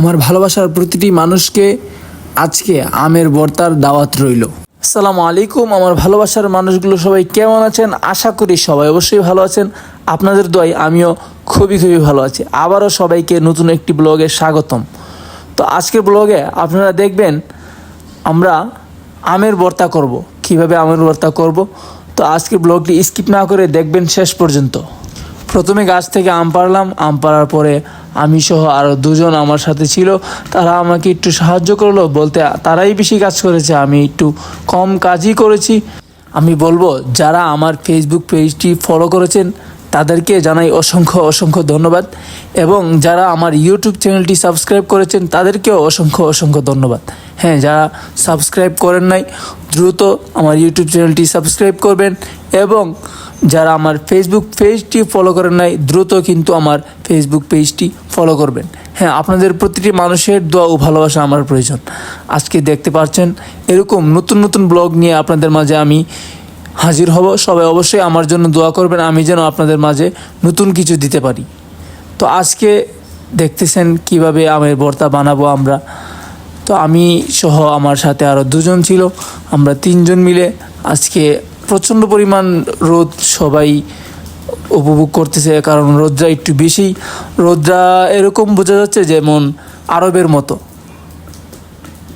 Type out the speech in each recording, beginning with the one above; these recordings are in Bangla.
আমার ভালোবাসার প্রতিটি মানুষকে আজকে আমের বর্তার দাওয়াত রইল। আসসালামু আলাইকুম, আমার ভালোবাসার মানুষগুলো সবাই কেমন আছেন? আশা করি সবাই অবশ্যই ভালো আছেন। আপনাদের দোয়াই আমিও খুবই খুবই ভালো আছি। আবারও সবাইকে নতুন একটি ব্লগে স্বাগতম। তো আজকের ব্লগে আপনারা দেখবেন, আমরা আমের বর্তা করব। কীভাবে আমের বর্তা করব? তো আজকের ব্লগটি স্কিপ না করে দেখবেন শেষ পর্যন্ত। প্রথমে গাছ থেকে আম পাড়লাম। আম পাড়ার পরে আমি সহ আরও দুজন আমার সাথে ছিল, তারা আমাকে একটু সাহায্য করল, বলতে তারাই বেশি কাজ করেছে, আমি একটু কম কাজই করেছি। আমি বলব, যারা আমার ফেসবুক পেজটি ফলো করেছেন তাদেরকে জানাই অসংখ্য অসংখ্য ধন্যবাদ। এবং যারা আমার ইউটিউব চ্যানেলটি সাবস্ক্রাইব করেছেন, তাদেরকেও অসংখ্য অসংখ্য ধন্যবাদ। হ্যাঁ যারা সাবস্ক্রাইব করেন নাই, দ্রুত আমার ইউটিউব চ্যানেলটি সাবস্ক্রাইব করবেন এবং যারা আমার ফেসবুক পেজটি ফলো করেন নাই, দ্রুত কিন্তু আমার ফেসবুক পেজটি ফলো করবেন। হ্যাঁ আপনাদের প্রতিটি মানুষের দোয়া ও ভালোবাসা আমার প্রয়োজন। আজকে দেখতে পাচ্ছেন, এরকম নতুন নতুন ব্লগ নিয়ে আপনাদের মাঝে আমি হাজির হব। সবাই অবশ্যই আমার জন্য দোয়া করবেন, আমি যেন আপনাদের মাঝে নতুন কিছু দিতে পারি। তো আজকে দেখতেছেন কীভাবে আমের ভর্তা বানাবো আমরা। তো আমি সহ আমার সাথে আরও দুজন ছিল, আমরা তিনজন মিলে আজকে প্রচণ্ড পরিমাণ রোদ সবাই উপভোগ করতেছে, কারণ রোদ্রা একটু বেশি। রোদ্রা এরকম বোঝা যাচ্ছে যেমন আরবের মতো।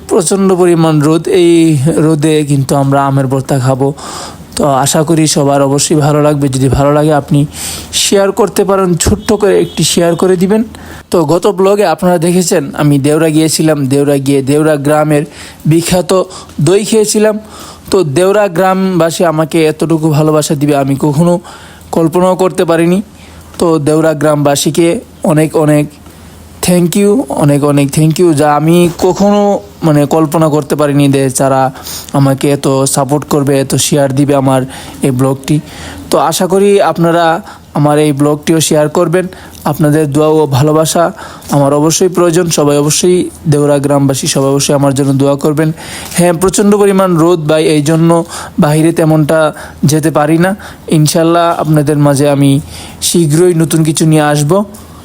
প্রচণ্ড পরিমাণ রোদ, এই রোদে কিন্তু আমরা আমের ভর্তা খাব। তো আশা করি সবার অবশ্যই ভালো লাগবে। যদি ভালো লাগে, আপনি শেয়ার করতে পারেন, ছোট্ট করে একটি শেয়ার করে দিবেন। তো গত ব্লগে আপনারা দেখেছেন, আমি দেওরা গিয়েছিলাম, দেওরা গিয়ে দেওরা গ্রামের বিখ্যাত দই খেয়েছিলাম। তো দেওরা গ্রামবাসী আমাকে এতটুকু ভালোবাসা দিবে, আমি কখনো কল্পনাও করতে পারিনি। তো দেওরা গ্রামবাসীকে অনেক অনেক থ্যাংক ইউ অনেক অনেক থ্যাংক ইউ যা আমি কখনো মানে কল্পনা করতে পারিনি যে যারা আমাকে এত সাপোর্ট করবে, এত শেয়ার দিবে আমার এই ব্লগটি তো আশা করি আপনারা আমার এই ব্লগটিও শেয়ার করবেন। আপনাদের দোয়া ও ভালোবাসা আমার অবশ্যই প্রয়োজন। সবাই অবশ্যই দেওরা গ্রামবাসী, সবাই অবশ্যই আমার জন্য দোয়া করবেন। হ্যাঁ প্রচণ্ড পরিমাণ রোদ বা এই জন্য বাহিরে তেমনটা যেতে পারি না। ইনশাল্লাহ আপনাদের মাঝে আমি শীঘ্রই নতুন কিছু নিয়ে আসব।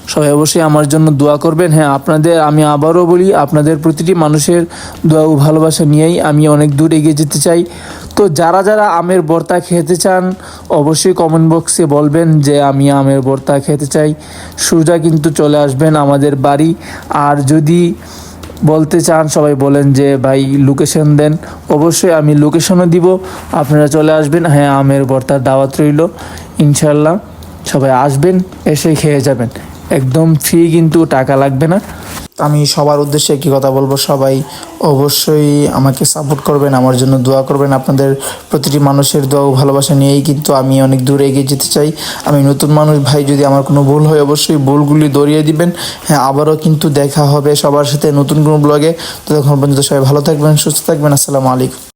সবাই অবশ্যই আমার জন্য দোয়া করবেন। হ্যাঁ আপনাদের, আমি আবারও বলি, আপনাদের প্রতিটি মানুষের দোয়া ও ভালোবাসা নিয়েই আমি অনেক দূর এগিয়ে যেতে চাই। তো যারা যারা আমের ভর্তা খেতে চান, অবশ্যই কমেন্ট বক্সে বলবেন যে আমি আমের ভর্তা খেতে চাই। সোজা কিন্তু চলে আসবেন আমাদের বাড়ি। আর যদি বলতে চান, সবাই বলেন যে, ভাই লোকেশন দেন। অবশ্যই আমি লোকেশনও দিব। আপনারা চলে আসবেন। হ্যাঁ আমের ভর্তার দাওয়াত রইল। ইনশাল্লাহ সবাই আসবেন, এসে খেয়ে যাবেন। একদম ফ্রি কিন্তু টাকা লাগবে না। আমি সবার উদ্দেশ্যে একটি কথা বলব, সবাই অবশ্যই আমাকে সাপোর্ট করবেন, আমার জন্য দোয়া করবেন। আপনাদের প্রতিটি মানুষের দোয়া ও ভালোবাসা নিয়েই কিন্তু আমি অনেক দূর এগিয়ে যেতে চাই। আমি নতুন মানুষ ভাই, যদি আমার কোনো ভুল হয় অবশ্যই ভুলগুলি দরিয়ে দিবেন। হ্যাঁ আবারও কিন্তু দেখা হবে সবার সাথে নতুন কোনো ব্লগে তো তখন পর্যন্ত সবাই ভালো থাকবেন, সুস্থ থাকবেন। আসসালামু আলাইকুম।